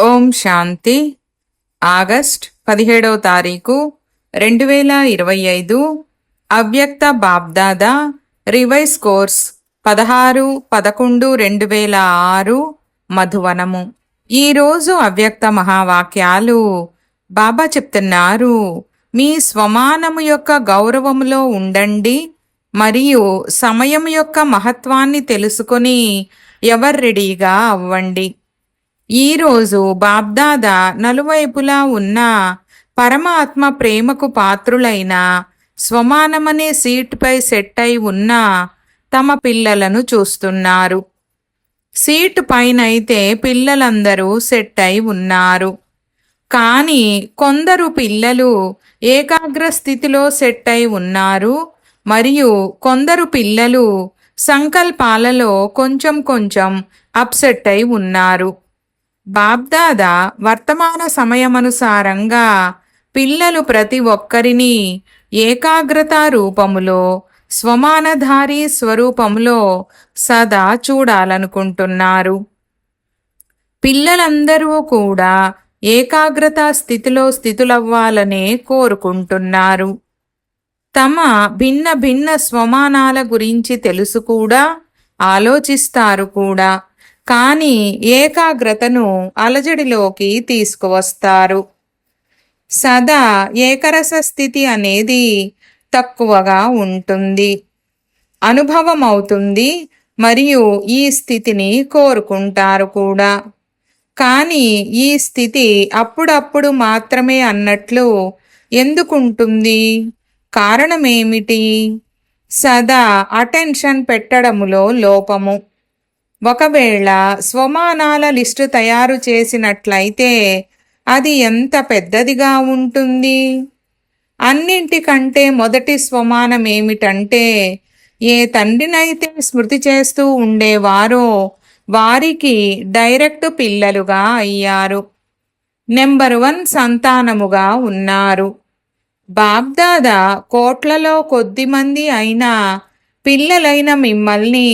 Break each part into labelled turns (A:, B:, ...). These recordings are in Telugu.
A: ఓం శాంతి. ఆగస్ట్ పదిహేడవ తారీఖు రెండు వేల ఇరవై ఐదు. అవ్యక్త బాబ్దాదా రివైజ్ కోర్స్ పదహారు పదకొండు రెండు వేల ఆరు మధువనము. ఈరోజు అవ్యక్త మహావాక్యాలు బాబా చెప్తున్నారు. మీ స్వమానము యొక్క గౌరవములో ఉండండి మరియు సమయం యొక్క మహత్వాన్ని తెలుసుకొని ఎవరు రెడీగా అవ్వండి. ఈరోజు బాబ్దాదా నలువైపులా ఉన్న పరమాత్మ ప్రేమకు పాత్రులైన స్వమానమనే సీటుపై సెట్ అయి ఉన్న తమ పిల్లలను చూస్తున్నారు. సీటు పైన అయితే పిల్లలందరూ సెట్ అయి ఉన్నారు. కానీ కొందరు పిల్లలు ఏకాగ్ర స్థితిలో సెట్ అయి ఉన్నారు. మరియు కొందరు పిల్లలు సంకల్పాలలో కొంచెం కొంచెం అప్సెట్ అయి ఉన్నారు. బాబ్దాదా వర్తమాన సమయమనుసారంగా పిల్లలు ప్రతి ఒక్కరిని ఏకాగ్రత రూపములో స్వమానధారి స్వరూపంలో సదా చూడాలనుకుంటున్నారు. పిల్లలందరూ కూడా ఏకాగ్రత స్థితిలో స్థితులవ్వాలనే కోరుకుంటున్నారు. తమ భిన్న భిన్న స్వమానాల గురించి తెలుసు కూడా ఆలోచిస్తారు కూడా. కానీ ఏకాగ్రతను అలజడిలోకి తీసుకువస్తారు. సదా ఏకరస స్థితి అనేది తక్కువగా ఉంటుంది. అనుభవం అవుతుంది మరియు ఈ స్థితిని కోరుకుంటారు కూడా. కానీ ఈ స్థితి అప్పుడప్పుడు మాత్రమే అన్నట్లు ఎందుకుంటుంది? కారణమేమిటి? సదా అటెన్షన్ పెట్టడములో లోపము. ఒకవేళ స్వమానాల లిస్టు తయారు చేసినట్లయితే అది ఎంత పెద్దదిగా ఉంటుంది? అన్నింటికంటే మొదటి స్వమానం ఏమిటంటే ఏ తండ్రినైతే స్మృతి చేస్తూ ఉండేవారో వారికి డైరెక్ట్ పిల్లలుగా అయ్యారు. నెంబర్ వన్ సంతానముగా ఉన్నారు. బాబ్దాదా కోట్లలో కొద్దిమంది అయినా పిల్లలైన మిమ్మల్ని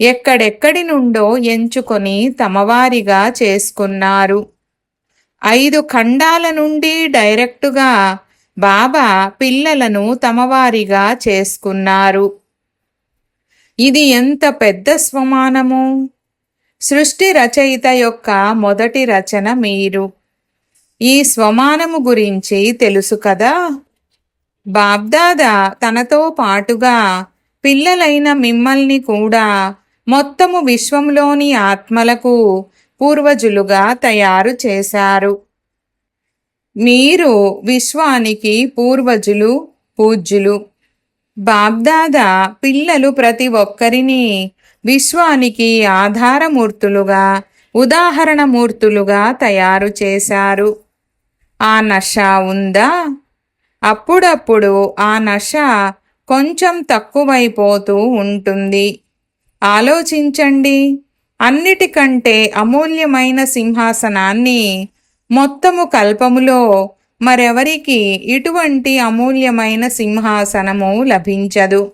A: ఎక్కడెక్కడి నుండో ఎంచుకొని తమవారిగా చేసుకున్నారు. ఐదు ఖండాల నుండి డైరెక్టుగా బాబా పిల్లలను తమవారిగా చేసుకున్నారు. ఇది ఎంత పెద్ద స్వమానము? సృష్టి రచయిత యొక్క మొదటి రచన మీరు. ఈ స్వమానము గురించి తెలుసు కదా? బాబ్దాదా తనతో పాటుగా పిల్లలైన మిమ్మల్ని కూడా మొత్తము విశ్వంలోని ఆత్మలకు పూర్వజులుగా తయారు చేశారు. మీరు విశ్వానికి పూర్వజులు పూజ్యులు. బాబ్దాదా పిల్లలు ప్రతి ఒక్కరిని విశ్వానికి ఆధారమూర్తులుగా ఉదాహరణమూర్తులుగా తయారు చేశారు. ఆ నష ఉందా? అప్పుడప్పుడు ఆ నష కొంచెం తక్కువైపోతూ ఉంటుంది. ఆలోచించండి. అన్నిటికంటే అమూల్యమైన సింహాసనాన్ని మొత్తము కల్పములో మరెవరికి ఇటువంటి అమూల్యమైన సింహాసనము లభించదు.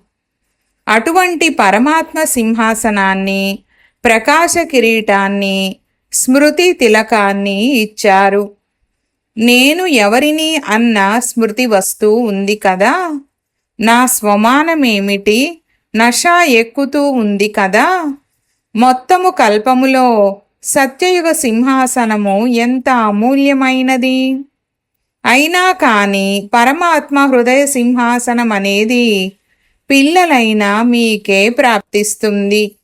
A: అటువంటి పరమాత్మ సింహాసనాన్ని ప్రకాశ కిరీటాన్ని స్మృతి తిలకాన్ని ఇచ్చారు. నేను ఎవరిని అన్న స్మృతి వస్తూ ఉంది కదా? నా స్వమానమేమిటి? నష ఎక్కుతూ ఉంది కదా? మొత్తము కల్పములో సత్యయుగ సింహాసనము ఎంత అమూల్యమైనది? అయినా కాని పరమాత్మ హృదయ సింహాసనం అనేది పిల్లలైన మీకే ప్రాప్తిస్తుంది.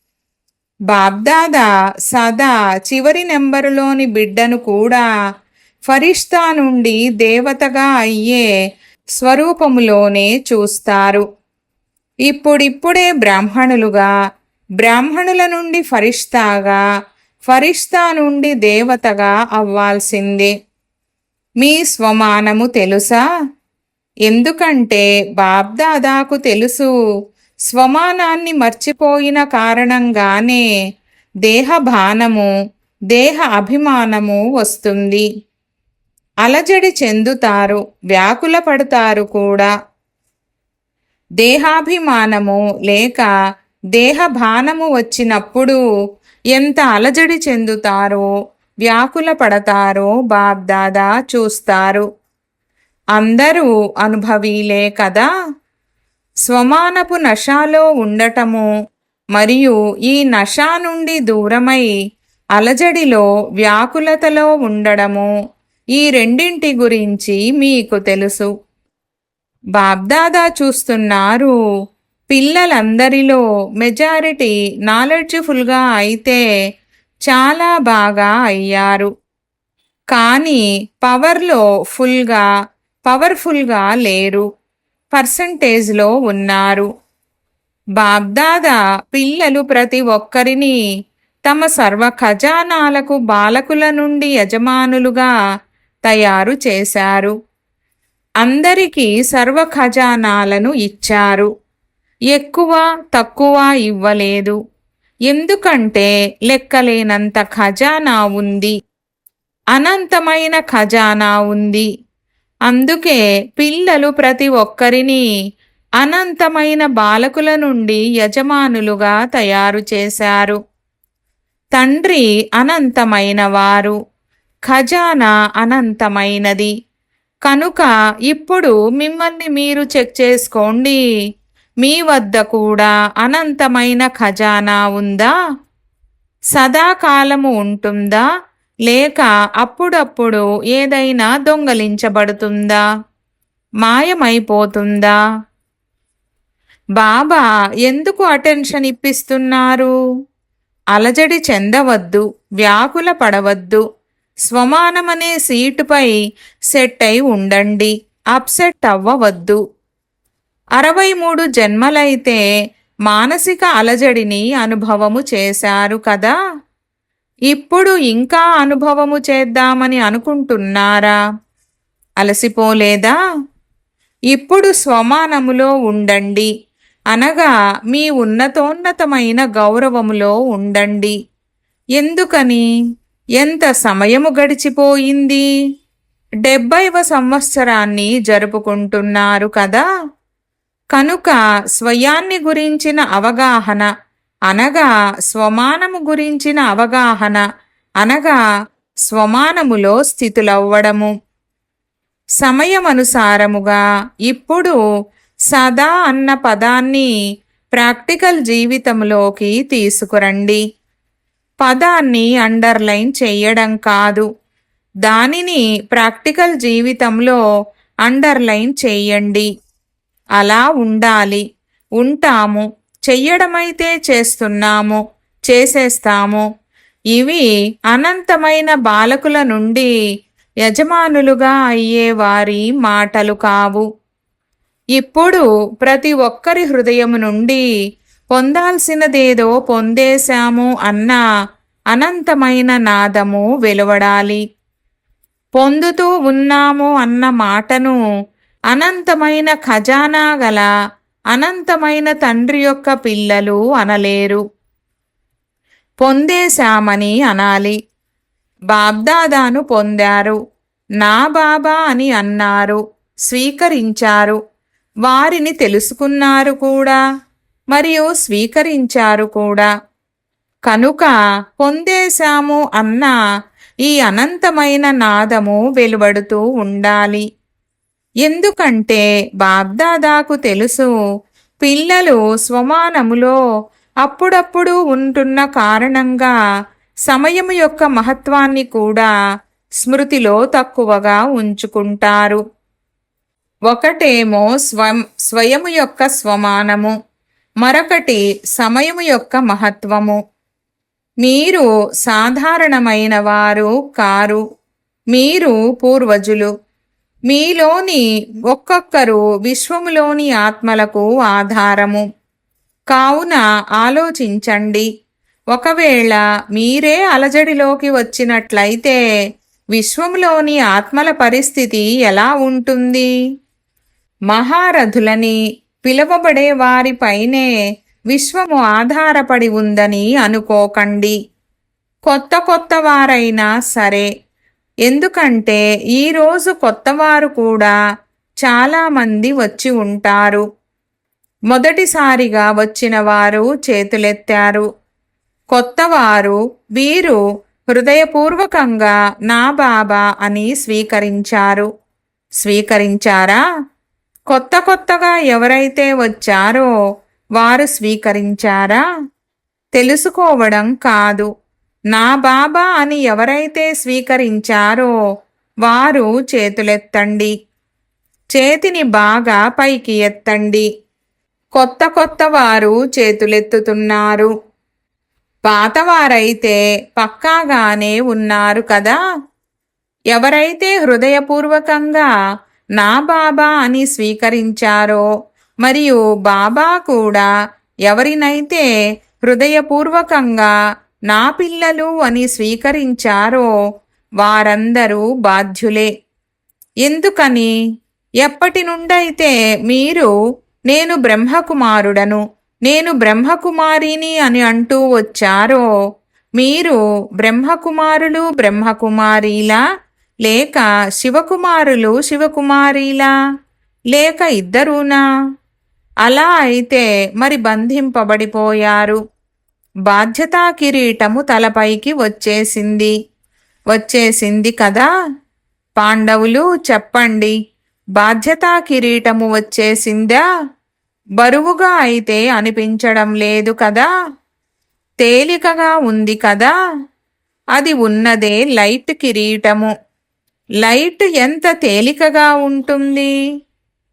A: బాబ్దాదా సదా చివరి నెంబరులోని బిడ్డను కూడా ఫరిష్తా నుండి దేవతగా అయ్యే స్వరూపములోనే చూస్తారు. ఇప్పుడిప్పుడే బ్రాహ్మణులుగా బ్రాహ్మణుల నుండి ఫరిష్తాగా ఫరిష్తా నుండి దేవతగా అవ్వాల్సిందే. మీ స్వమానము తెలుసా? ఎందుకంటే బాబ్దాదాకు తెలుసు స్వమానాన్ని మర్చిపోయిన కారణంగానే దేహభానము దేహ అభిమానము వస్తుంది. అలజడి చెందుతారు వ్యాకుల పడతారు కూడా. దేహాభిమానము లేక దేహభానము వచ్చినప్పుడు ఎంత అలజడి చెందుతారో వ్యాకుల పడతారో బాబ్దాదా చూస్తారు. అందరూ అనుభవీలే కదా? స్వమానపు నషాలో ఉండటము మరియు ఈ నషా నుండి దూరమై అలజడిలో వ్యాకులతలో ఉండడము ఈ రెండింటి గురించి మీకు తెలుసు. బాబ్దాదా చూస్తున్నారు. పిల్లలందరిలో మెజారిటీ నాలెడ్జ్ఫుల్గా అయితే చాలా బాగా అయ్యారు. కానీ పవర్లో ఫుల్గా పవర్ఫుల్గా లేరు. పర్సంటేజ్లో ఉన్నారు. బాబ్దాదా పిల్లలు ప్రతి ఒక్కరిని తమ సర్వ ఖజానాలకు బాలకుల నుండి యజమానులుగా తయారు చేశారు. అందరికీ సర్వ ఖజానాలను ఇచ్చారు. ఎక్కువ తక్కువ ఇవ్వలేదు. ఎందుకంటే లెక్కలేనంత ఖజానా ఉంది. అనంతమైన ఖజానా ఉంది. అందుకే పిల్లలు ప్రతి ఒక్కరిని అనంతమైన బాలకుల నుండి యజమానులుగా తయారు చేశారు. తండ్రి అనంతమైన వారు. ఖజానా అనంతమైనది. కనుక ఇప్పుడు మిమ్మల్ని మీరు చెక్ చేసుకోండి. మీ వద్ద కూడా అనంతమైన ఖజానా ఉందా? సదాకాలము ఉంటుందా? లేక అప్పుడప్పుడు ఏదైనా దొంగలించబడుతుందా? మాయమైపోతుందా? బాబా ఎందుకు అటెన్షన్ ఇప్పిస్తున్నారు? అలజడి చెందవద్దు వ్యాకుల పడవద్దు స్వమానమనే సీటుపై సెట్ అయి ఉండండి. అప్సెట్ అవ్వవద్దు. అరవై మూడు జన్మలైతే మానసిక అలజడిని అనుభవము చేశారు కదా? ఇప్పుడు ఇంకా అనుభవము చేద్దామని అనుకుంటున్నారా? అలసిపోలేదా? ఇప్పుడు స్వమానములో ఉండండి. అనగా మీ ఉన్నతోన్నతమైన గౌరవములో ఉండండి. ఎందుకని? ఎంత సమయము గడిచిపోయింది? డెబ్బైవ సంవత్సరాన్ని జరుపుకుంటున్నారు కదా? కనుక స్వయాన్ని గురించిన అవగాహన అనగా స్వమానము గురించిన అవగాహన అనగా స్వమానములో స్థితులవ్వడము. సమయమనుసారముగా ఇప్పుడు సదా అన్న పదాన్ని ప్రాక్టికల్ జీవితంలోకి తీసుకురండి. పదాన్ని అండర్లైన్ చేయడం కాదు. దానిని ప్రాక్టికల్ జీవితంలో అండర్లైన్ చేయండి. అలా ఉండాలి. ఉంటాము. చెయ్యడమైతే చేస్తున్నాము. చేసేస్తాము. ఇవి అనంతమైన బాలకుల నుండి యజమానులుగా అయ్యే వారి మాటలు కావు. ఇప్పుడు ప్రతి ఒక్కరి హృదయం నుండి పొందాల్సినదేదో పొందేశాము అన్న అనంతమైన నాదము వెలువడాలి. పొందుతూ ఉన్నాము అన్న మాటను అనంతమైన ఖజానా గల అనంతమైన తండ్రి యొక్క పిల్లలు అనలేరు. పొందేశామని అనాలి. బాబ్దాదాను పొందారు. నా బాబా అని అన్నారు. స్వీకరించారు. వారిని తెలుసుకున్నారు కూడా. మరియు స్వీకరించారు కూడా. కనుక పొందేశాము అన్న ఈ అనంతమైన నాదము వెలువడుతూ ఉండాలి. ఎందుకంటే బాబ్దాదాకు తెలుసు పిల్లలు స్వమానములో అప్పుడప్పుడు ఉంటున్న కారణంగా సమయము యొక్క మహత్వాన్ని కూడా స్మృతిలో తక్కువగా ఉంచుకుంటారు. ఒకటేమో స్వం స్వయము యొక్క స్వమానము. మరొకటి సమయము యొక్క మహత్వము. మీరు సాధారణమైన వారు కారు. మీరు పూర్వజులు. మీలోని ఒక్కొక్కరు విశ్వములోని ఆత్మలకు ఆధారము. కావున ఆలోచించండి. ఒకవేళ మీరే అలజడిలోకి వచ్చినట్లయితే విశ్వంలోని ఆత్మల పరిస్థితి ఎలా ఉంటుంది? మహారథులని పిలువబడే వారిపైనే విశ్వము ఆధారపడి ఉందని అనుకోకండి. కొత్త కొత్త వారైనా సరే. ఎందుకంటే ఈరోజు కొత్తవారు కూడా చాలామంది వచ్చి ఉంటారు. మొదటిసారిగా వచ్చిన వారు చేతులెత్తారు. కొత్తవారు వీరు హృదయపూర్వకంగా నా బాబా అని స్వీకరించారు. స్వీకరించారా? కొత్త కొత్తగా ఎవరైతే వచ్చారో వారు స్వీకరించారా? తెలుసుకోవడం కాదు. నా బాబా అని ఎవరైతే స్వీకరించారో వారు చేతులెత్తండి. చేతిని బాగా పైకి ఎత్తండి. కొత్త కొత్త వారు చేతులెత్తుతున్నారు. పాతవారైతే పక్కాగానే ఉన్నారు కదా? ఎవరైతే హృదయపూర్వకంగా నా బాబా అని స్వీకరించారో మరియు బాబా కూడా ఎవరినైతే హృదయపూర్వకంగా నా పిల్లలు అని స్వీకరించారో వారందరూ బాధ్యులే. ఎందుకని? ఎప్పటి నుండైతే మీరు నేను బ్రహ్మకుమారుడను నేను బ్రహ్మకుమారిని అని అంటూ వచ్చారో మీరు బ్రహ్మకుమారులు బ్రహ్మకుమారీలా లేక శివకుమారులు శివకుమారీలా? లేక ఇద్దరూనా? అలా అయితే మరి బంధింపబడిపోయారు. బాధ్యతా కిరీటము తలపైకి వచ్చేసింది. వచ్చేసింది కదా? పాండవులు చెప్పండి. బాధ్యతా కిరీటము వచ్చేసిందా? బరువుగా అయితే అనిపించడం లేదు కదా? తేలికగా ఉంది కదా? అది ఉన్నదే లైట్ కిరీటము. లైట్ ఎంత తేలికగా ఉంటుంది.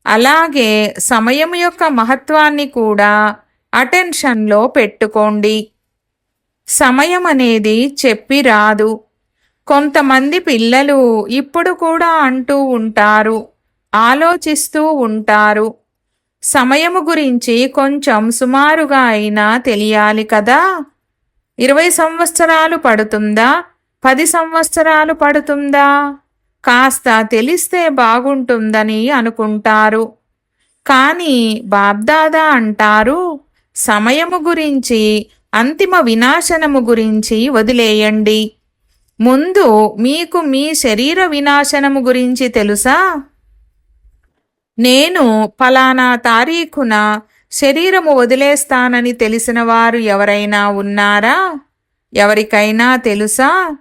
A: అలాగే సమయం యొక్క మహత్వాన్ని కూడా అటెన్షన్లో పెట్టుకోండి. సమయం అనేది చెప్పి రాదు. కొంతమంది పిల్లలు ఇప్పుడు కూడా అంటూ ఉంటారు ఆలోచిస్తూ ఉంటారు. సమయము గురించి కొంచెం సుమారుగా అయినా తెలియాలి కదా? ఇరవై సంవత్సరాలు పడుతుందా? పది సంవత్సరాలు పడుతుందా? కాస్త తెలిస్తే బాగుంటుందని అనుకుంటారు. కానీ బాబ్దాదా అంటారు సమయము గురించి అంతిమ వినాశనము గురించి వదిలేయండి. ముందు మీకు మీ శరీర వినాశనము గురించి తెలుసా? నేను ఫలానా తారీఖున శరీరము వదిలేస్తానని తెలిసిన వారు ఎవరైనా ఉన్నారా? ఎవరికైనా తెలుసా?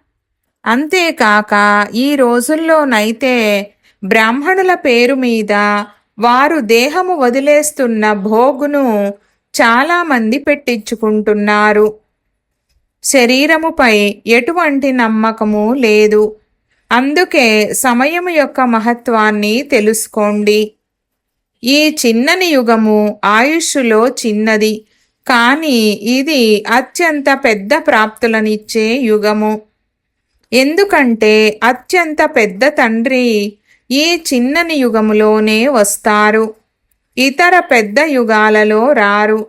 A: అంతేకాక ఈ రోజుల్లోనైతే బ్రాహ్మణుల పేరు మీద వారు దేహము వదిలేస్తున్న భోగును చాలామంది పెట్టించుకుంటున్నారు. శరీరముపై ఎటువంటి నమ్మకము లేదు. అందుకే సమయం యొక్క మహత్వాన్ని తెలుసుకోండి. ఈ చిన్నని యుగము ఆయుష్లో చిన్నది. కానీ ఇది అత్యంత పెద్ద ప్రాప్తులనిచ్చే యుగము. ఎందుకంటే అత్యంత పెద్ద తండ్రి ఈ చిన్నని యుగములోనే వస్తారు. ఇతర పెద్ద యుగాలలో రారు.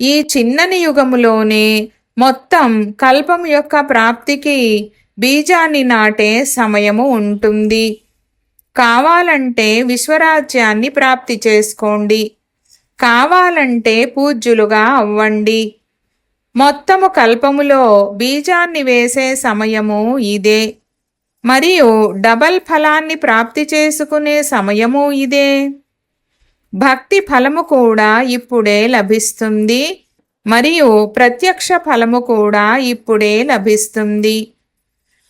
A: ఈ చిన్నని యుగములోనే మొత్తం కల్పం యొక్క ప్రాప్తికి బీజాన్ని నాటే సమయము ఉంటుంది. కావాలంటే విశ్వరాజ్యాన్ని ప్రాప్తి చేసుకోండి. కావాలంటే పూజ్యులుగా అవ్వండి. మొత్తము కల్పములో బీజాన్ని వేసే సమయము ఇదే. మరియు డబల్ ఫలాన్ని ప్రాప్తి చేసుకునే సమయము ఇదే. భక్తి ఫలము కూడా ఇప్పుడే లభిస్తుంది. మరియు ప్రత్యక్ష ఫలము కూడా ఇప్పుడే లభిస్తుంది.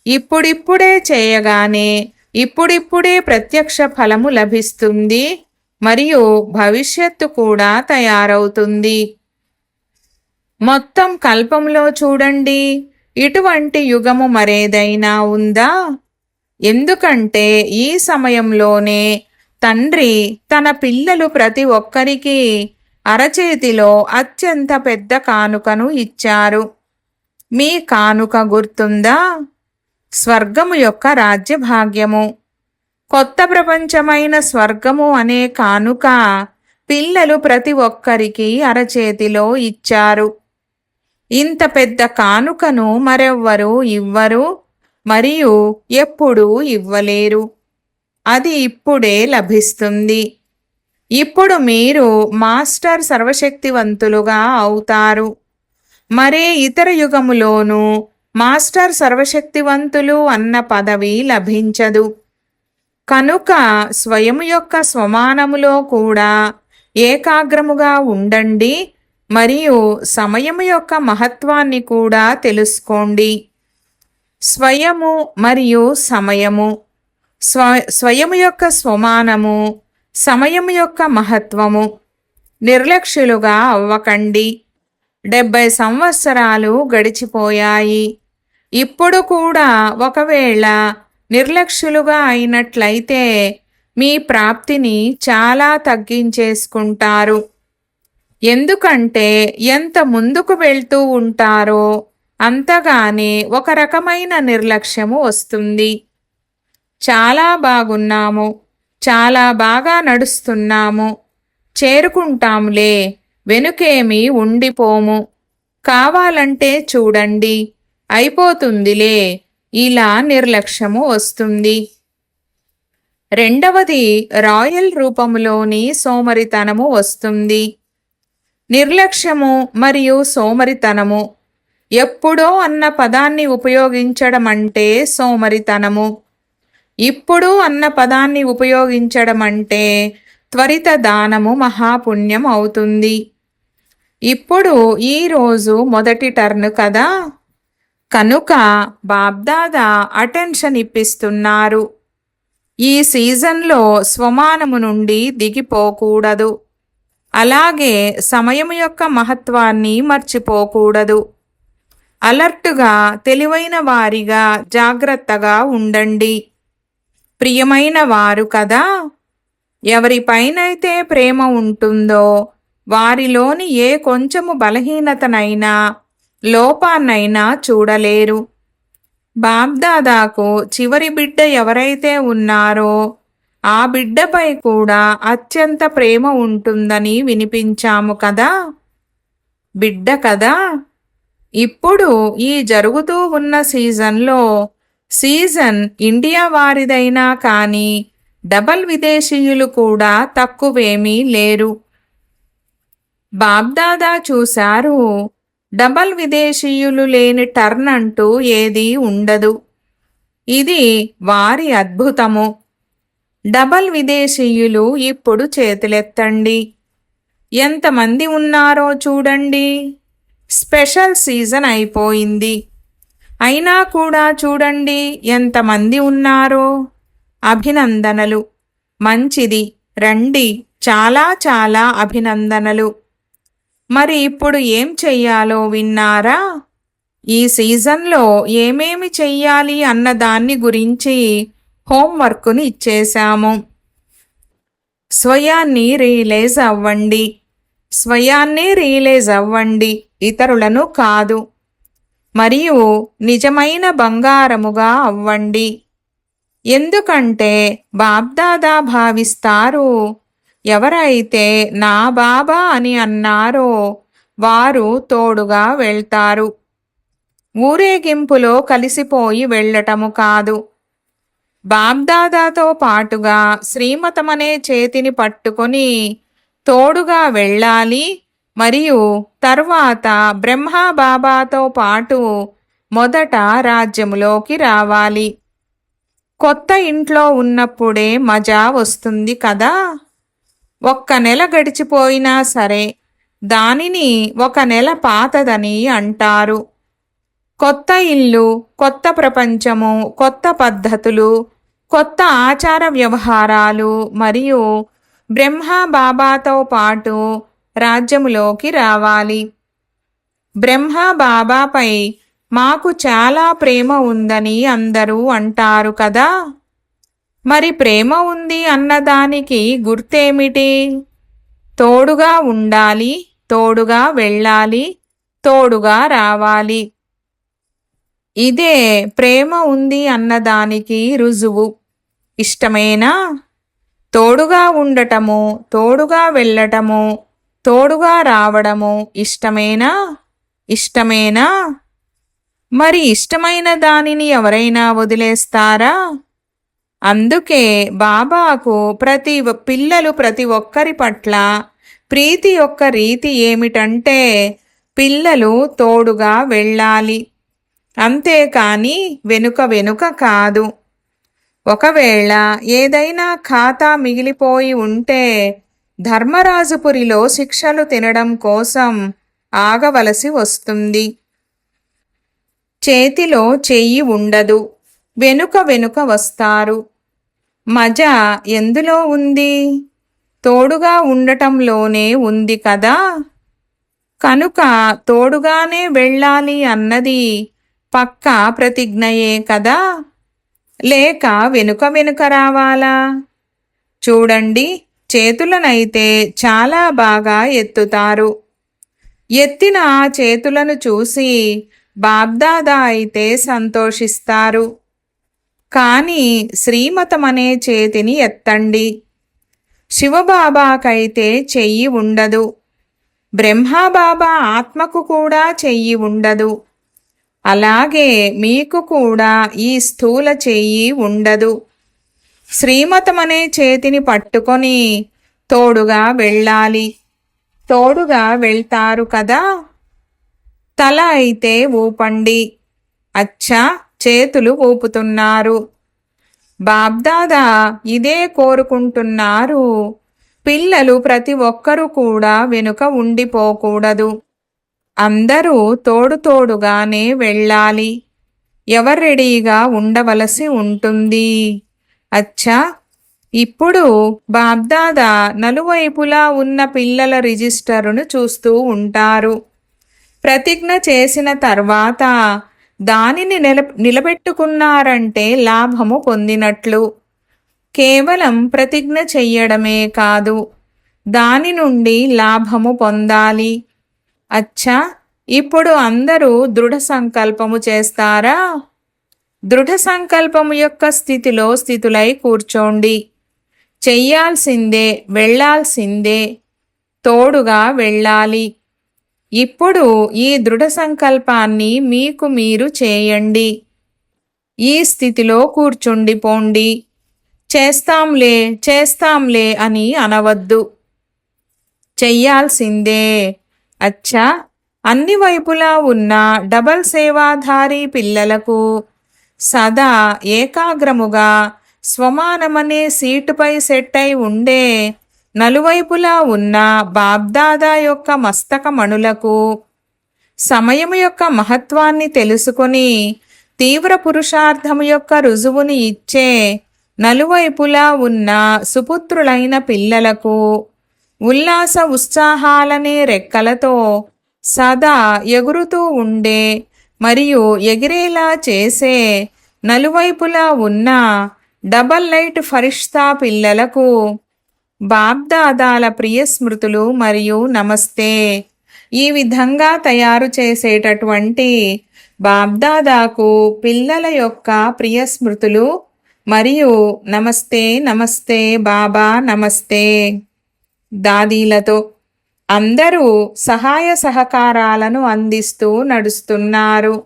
A: ఇప్పుడిప్పుడే చేయగానే ఇప్పుడిప్పుడే ప్రత్యక్ష ఫలము లభిస్తుంది. మరియు భవిష్యత్తు కూడా తయారవుతుంది. మొత్తం కల్పంలో చూడండి. ఇటువంటి యుగము మరేదైనా ఉందా? ఎందుకంటే ఈ సమయంలోనే తండ్రి తన పిల్లలు ప్రతి ఒక్కరికి అరచేతిలో అత్యంత పెద్ద కానుకను ఇచ్చారు. మీ కానుక గుర్తుందా? స్వర్గము యొక్క రాజ్యభాగ్యము. కొత్త ప్రపంచమైన స్వర్గము అనే కానుక పిల్లలు ప్రతి ఒక్కరికి అరచేతిలో ఇచ్చారు. ఇంత పెద్ద కానుకను మరెవ్వరూ ఇవ్వరు మరియు ఎప్పుడూ ఇవ్వలేరు. అది ఇప్పుడే లభిస్తుంది. ఇప్పుడు మీరు మాస్టర్ సర్వశక్తివంతులుగా అవుతారు. మరే ఇతర యుగములోనూ మాస్టర్ సర్వశక్తివంతులు అన్న పదవి లభించదు. కనుక స్వయం యొక్క స్వమానములో కూడా ఏకాగ్రముగా ఉండండి మరియు సమయం యొక్క మహత్వాన్ని కూడా తెలుసుకోండి. స్వయము మరియు సమయము. స్వ స్వయము యొక్క స్వమానము సమయము యొక్క మహత్వము నిర్లక్ష్యులుగా అవ్వకండి. డెబ్బై సంవత్సరాలు గడిచిపోయాయి. ఇప్పుడు కూడా ఒకవేళ నిర్లక్ష్యులుగా అయినట్లయితే మీ ప్రాప్తిని చాలా తగ్గించేసుకుంటారు. ఎందుకంటే ఎంత ముందుకు వెళ్తూ ఉంటారో అంతగానే ఒక రకమైన నిర్లక్ష్యము వస్తుంది. చాలా బాగున్నాము చాలా బాగా నడుస్తున్నాము చేరుకుంటాంలే వెనుకేమి ఉండిపోము. కావాలంటే చూడండి అయిపోతుందిలే ఇలా నిర్లక్ష్యము వస్తుంది. రెండవది రాయల్ రూపంలోని సోమరితనము వస్తుంది. నిర్లక్ష్యము మరియు సోమరితనము. ఎప్పుడో అన్న పదాన్ని ఉపయోగించడం అంటే సోమరితనము. ఇప్పుడు అన్న పదాన్ని ఉపయోగించడం అంటే త్వరిత దానము మహాపుణ్యం అవుతుంది. ఇప్పుడు ఈరోజు మొదటి టర్న్ కదా? కనుక బాబ్దాదా అటెన్షన్ ఇప్పిస్తున్నారు. ఈ సీజన్లో స్వమానము నుండి దిగిపోకూడదు. అలాగే సమయం యొక్క మహత్వాన్ని మర్చిపోకూడదు. అలర్టుగా తెలివైన వారిగా జాగ్రత్తగా ఉండండి. ప్రియమైన వారు కదా ఎవరిపైనైతే ప్రేమ ఉంటుందో వారిలోని ఏ కొంచెము బలహీనతనైనా లోపాన్నైనా చూడలేరు. బాబ్దాదాకు చివరి బిడ్డ ఎవరైతే ఉన్నారో ఆ బిడ్డపై కూడా అత్యంత ప్రేమ ఉంటుందని వినిపించాము కదా? బిడ్డ కదా? ఇప్పుడు ఈ జరుగుతూ ఉన్న సీజన్లో సీజన్ ఇండియా వారిదైనా కానీ డబల్ విదేశీయులు కూడా తక్కువేమీ లేరు. బాబ్దాదా చూశారు డబల్ విదేశీయులు లేని టర్న్ అంటూ ఏదీ ఉండదు. ఇది వారి అద్భుతము. డబల్ విదేశీయులు ఇప్పుడు చేతులెత్తండి. ఎంతమంది ఉన్నారో చూడండి. స్పెషల్ సీజన్ అయిపోయింది. అయినా కూడా చూడండి ఎంతమంది ఉన్నారో. అభినందనలు. మంచిది. రండి. చాలా చాలా అభినందనలు. మరి ఇప్పుడు ఏం చెయ్యాలో విన్నారా? ఈ సీజన్లో ఏమేమి చెయ్యాలి అన్నదాన్ని గురించి హోంవర్క్ని ఇచ్చేశాము. స్వయాన్ని రియలైజ్ అవ్వండి. స్వయాన్ని రియలైజ్ అవ్వండి. ఇతరులను కాదు. మరియు నిజమైన బంగారముగా అవ్వండి. ఎందుకంటే బాబ్దాదా భావిస్తారు ఎవరైతే నా బాబా అని అన్నారో వారు తోడుగా వెళ్తారు. ఊరేగింపులో కలిసిపోయి వెళ్ళటము కాదు. బాబ్దాదాతో పాటుగా శ్రీమతమనే చేతిని పట్టుకొని తోడుగా వెళ్ళాలి మరియు తర్వాత బ్రహ్మబాబాతో పాటు మొదట రాజ్యములోకి రావాలి. కొత్త ఇంట్లో ఉన్నప్పుడే మజా వస్తుంది కదా? ఒక్క నెల గడిచిపోయినా సరే దానిని ఒక నెల పాతదని అంటారు. కొత్త ఇల్లు కొత్త ప్రపంచము కొత్త పద్ధతులు కొత్త ఆచార వ్యవహారాలు మరియు బ్రహ్మ బాబాతో పాటు రాజ్యములోకి రావాలి. బ్రహ్మ బాబాపై మాకు చాలా ప్రేమ ఉందని అందరూ అంటారు కదా? మరి ప్రేమ ఉంది అన్నదానికి గుర్తేమిటి? తోడుగా ఉండాలి తోడుగా వెళ్ళాలి తోడుగా రావాలి. ఇదే ప్రేమ ఉంది అన్నదానికి రుజువు. ఇష్టమేనా? తోడుగా ఉండటము తోడుగా వెళ్ళటము తోడుగా రావడము ఇష్టమేనా? ఇష్టమేనా? మరి ఇష్టమైన దానిని ఎవరైనా వదిలేస్తారా? అందుకే బాబాకు ప్రతి పిల్లలు ప్రతి ఒక్కరి పట్ల ప్రీతి యొక్క రీతి ఏమిటంటే పిల్లలు తోడుగా వెళ్ళాలి. అంతేకాని వెనుక వెనుక కాదు. ఒకవేళ ఏదైనా ఖాతా మిగిలిపోయి ఉంటే ధర్మరాజుపురిలో శిక్షలు తినడం కోసం ఆగవలసి వస్తుంది. చేతిలో చెయ్యి ఉండదు. వెనుక వెనుక వస్తారు. మజ ఎందులో ఉంది? తోడుగా ఉండటంలోనే ఉంది కదా? కనుక తోడుగానే వెళ్ళాలి అన్నది పక్కా ప్రతిజ్ఞయే కదా? లేక వెనుక వెనుక రావాలా? చూడండి చేతులనైతే చాలా బాగా ఎత్తుతారు. ఎత్తిన ఆ చేతులను చూసి బాబ్దాదా అయితే సంతోషిస్తారు. కానీ శ్రీమతమనే చేతిని ఎత్తండి. శివబాబాకైతే చెయ్యి ఉండదు. బ్రహ్మాబాబా ఆత్మకు కూడా చెయ్యి ఉండదు. అలాగే మీకు కూడా ఈ స్థూల చెయ్యి ఉండదు. శ్రీమతమనే చేతిని పట్టుకొని తోడుగా వెళ్ళాలి. తోడుగా వెళ్తారు కదా? తల అయితే ఊపండి. అచ్చా! చేతులు ఊపుతున్నారు. బాబ్దాదా ఇదే కోరుకుంటున్నారు. పిల్లలు ప్రతి ఒక్కరూ కూడా వెనుక ఉండిపోకూడదు. అందరూ తోడు తోడుగానే వెళ్ళాలి. ఎవరు రెడీగా ఉండవలసి ఉంటుంది? అచ్చా! ఇప్పుడు బాబ్దాదా నలువైపులా ఉన్న పిల్లల రిజిస్టరును చూస్తూ ఉంటారు. ప్రతిజ్ఞ చేసిన తర్వాత దానిని నిల నిలబెట్టుకున్నారంటే లాభము పొందినట్లు. కేవలం ప్రతిజ్ఞ చెయ్యడమే కాదు దాని నుండి లాభము పొందాలి. అచ్చా ఇప్పుడు అందరూ దృఢ సంకల్పము చేస్తారా? దృఢ సంకల్పము యొక్క స్థితిలో స్థితులై కూర్చోండి. చెయ్యాల్సిందే వెళ్ళాల్సిందే తోడుగా వెళ్ళాలి. ఇప్పుడు ఈ దృఢ సంకల్పాన్ని మీకు మీరు చేయండి. ఈ స్థితిలో కూర్చుండిపోండి చేస్తాంలే చేస్తాంలే అని అనవద్దు. చెయ్యాల్సిందే అచ్చా. అన్ని వైపులా ఉన్న డబల్ సేవాధారి పిల్లలకు సదా ఏకాగ్రముగా స్వమానమనే సీటుపై సెట్ అయి ఉండే నలువైపులా ఉన్న బాబ్దాదా యొక్క మస్తకమణులకు సమయం యొక్క మహత్వాన్ని తెలుసుకొని తీవ్ర పురుషార్థము యొక్క రుజువుని ఇచ్చే నలువైపులా ఉన్న సుపుత్రులైన పిల్లలకు ఉల్లాస ఉత్సాహాలనే రెక్కలతో సదా ఎగురుతూ ఉండే మరియు ఎగిరేలా చేసే నలువైపులా ఉన్న డబల్ లైట్ ఫరిష్తా పిల్లలకు బాబ్దాదాల ప్రియ స్మృతులు మరియు నమస్తే. ఈ విధంగా తయారు చేసేటటువంటి బాబ్దాదాకు పిల్లల యొక్క ప్రియ స్మృతులు మరియు నమస్తే నమస్తే బాబా నమస్తే. దాదీలతో అందరూ సహాయ సహకారాలను అందిస్తూ నడుస్తున్నారు.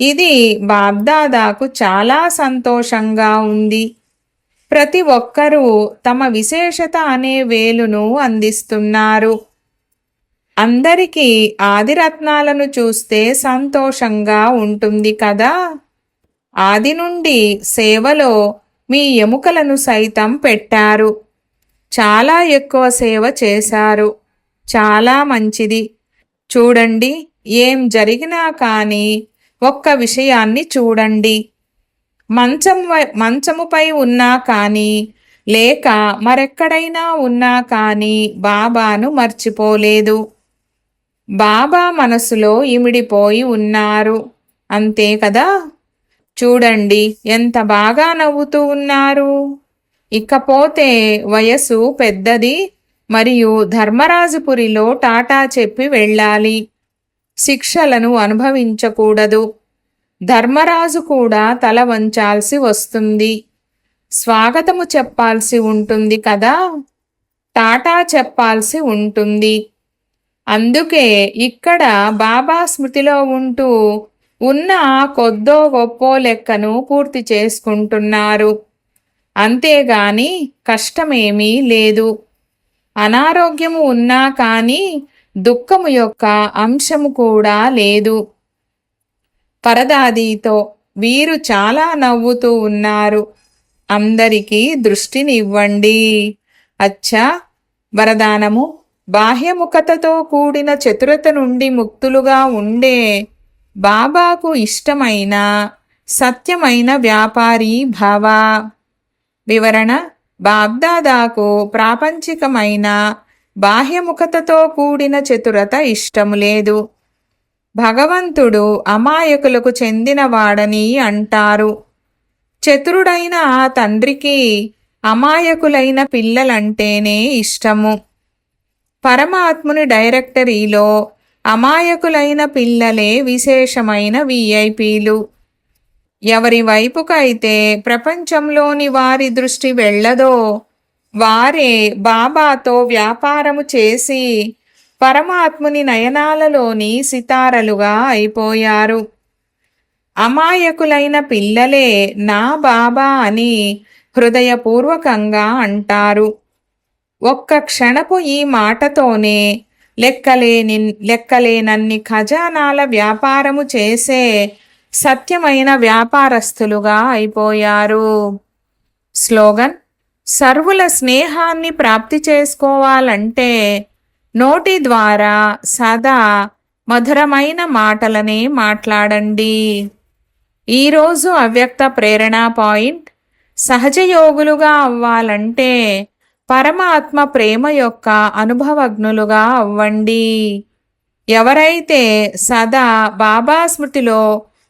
A: ఇది బాబ్దాదాకు చాలా సంతోషంగా ఉంది. ప్రతి ఒక్కరూ తమ విశేషత అనే వేలును అందిస్తున్నారు. అందరికీ ఆదిరత్నాలను చూస్తే సంతోషంగా ఉంటుంది కదా? ఆది నుండి సేవలో మీ ఎముకలను సైతం పెట్టారు. చాలా ఎక్కువ సేవ చేశారు. చాలా మంచిది. చూడండి ఏం జరిగినా కానీ ఒక్క విషయాన్ని చూడండి. మంచం మంచముపై ఉన్నా కానీ లేక మరెక్కడైనా ఉన్నా కానీ బాబాను మర్చిపోలేదు. బాబా మనసులో ఇమిడిపోయి ఉన్నారు. అంతే కదా? చూడండి ఎంత బాగా నవ్వుతూ ఉన్నారు. ఇకపోతే వయసు పెద్దది మరియు ధర్మరాజుపురిలో టాటా చెప్పి వెళ్ళాలి. శిక్షలను అనుభవించకూడదు. ధర్మరాజు కూడా తల వంచాల్సి వస్తుంది. స్వాగతము చెప్పాల్సి ఉంటుంది కదా? టాటా చెప్పాల్సి ఉంటుంది. అందుకే ఇక్కడ బాబా స్మృతిలో ఉంటూ ఉన్న కొద్దో గొప్పో లెక్కను పూర్తి చేసుకుంటున్నారు. అంతేగాని కష్టమేమీ లేదు. అనారోగ్యము ఉన్నా కానీ దుఃఖము యొక్క అంశము కూడా లేదు. పరదాదితో వీరు చాలా నవ్వుతూ ఉన్నారు. అందరికీ దృష్టినివ్వండి. అచ్చా! వరదానము బాహ్యముఖతతో కూడిన చతురత నుండి ముక్తులుగా ఉండే బాబాకు ఇష్టమైన సత్యమైన వ్యాపారి భావ. వివరణ బాగ్దాదాకు ప్రాపంచికమైన బాహ్యముఖతతో కూడిన చతురత ఇష్టము లేదు. భగవంతుడు అమాయకులకు చెందినవాడని అంటారు. చతురుడైన ఆ తండ్రికి అమాయకులైన పిల్లలంటేనే ఇష్టము. పరమాత్ముని డైరెక్టరీలో అమాయకులైన పిల్లలే విశేషమైన విఐపీలు. ఎవరి వైపుకైతే ప్రపంచంలోని వారి దృష్టి వెళ్ళదో వారే బాబాతో వ్యాపారము చేసి పరమాత్ముని నయనాలలోని సితారలుగా అయిపోయారు. అమాయకులైన పిల్లలే నా బాబా అని హృదయపూర్వకంగా అంటారు. ఒక్క క్షణపు ఈ మాటతోనే లెక్కలేని లెక్కలేనన్ని ఖజానాల వ్యాపారము చేసే సత్యమైన వ్యాపారస్తులుగా అయిపోయారు. స్లోగన్ సర్వుల స్నేహాన్ని ప్రాప్తి చేసుకోవాలంటే నోటి ద్వారా సదా మధురమైన మాటలనే మాట్లాడండి. ఈరోజు అవ్యక్త ప్రేరణ పాయింట్ సహజయోగులుగా అవ్వాలంటే పరమాత్మ ప్రేమ యొక్క అనుభవజ్ఞులుగా అవ్వండి. ఎవరైతే సదా బాబా స్మృతిలో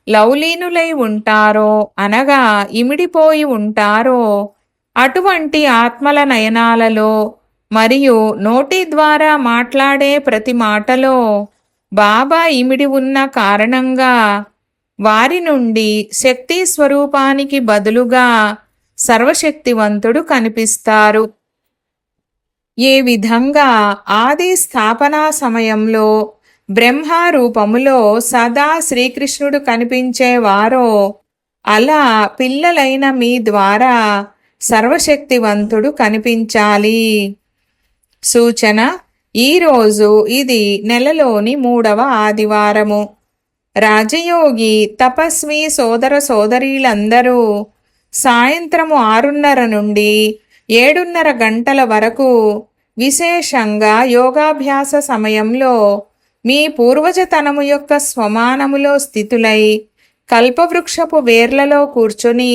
A: లౌలీనులై ఉంటారో అనగా ఇమిడిపోయి ఉంటారో అటువంటి ఆత్మల నయనాలలో మరియు నోటి ద్వారా మాట్లాడే ప్రతి మాటలో బాబా ఇమిడి ఉన్న కారణంగా వారి నుండి శక్తి స్వరూపానికి బదులుగా సర్వశక్తివంతుడు కనిపిస్తారు. ఏ విధంగా ఆది స్థాపనా సమయంలో బ్రహ్మ రూపములో సదా శ్రీకృష్ణుడు కనిపించేవారో అలా పిల్లలైన మీ ద్వారా సర్వశక్తివంతుడు కనిపించాలి. సూచన ఈరోజు ఇది నెలలోని మూడవ ఆదివారము. రాజయోగి తపస్వి సోదర సోదరీలందరూ సాయంత్రము ఆరున్నర నుండి ఏడున్నర గంటల వరకు విశేషంగా యోగాభ్యాస సమయంలో మీ పూర్వజతనము యొక్క స్వమానములో స్థితులై కల్పవృక్షపు వేర్లలో కూర్చొని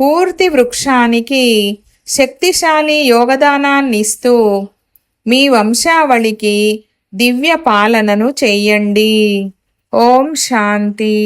A: పూర్తి వృక్షానికి శక్తిశాలి యోగదానాన్నిస్తూ మీ వంశావళికి దివ్య పాలనను చెయ్యండి ఓం శాంతి.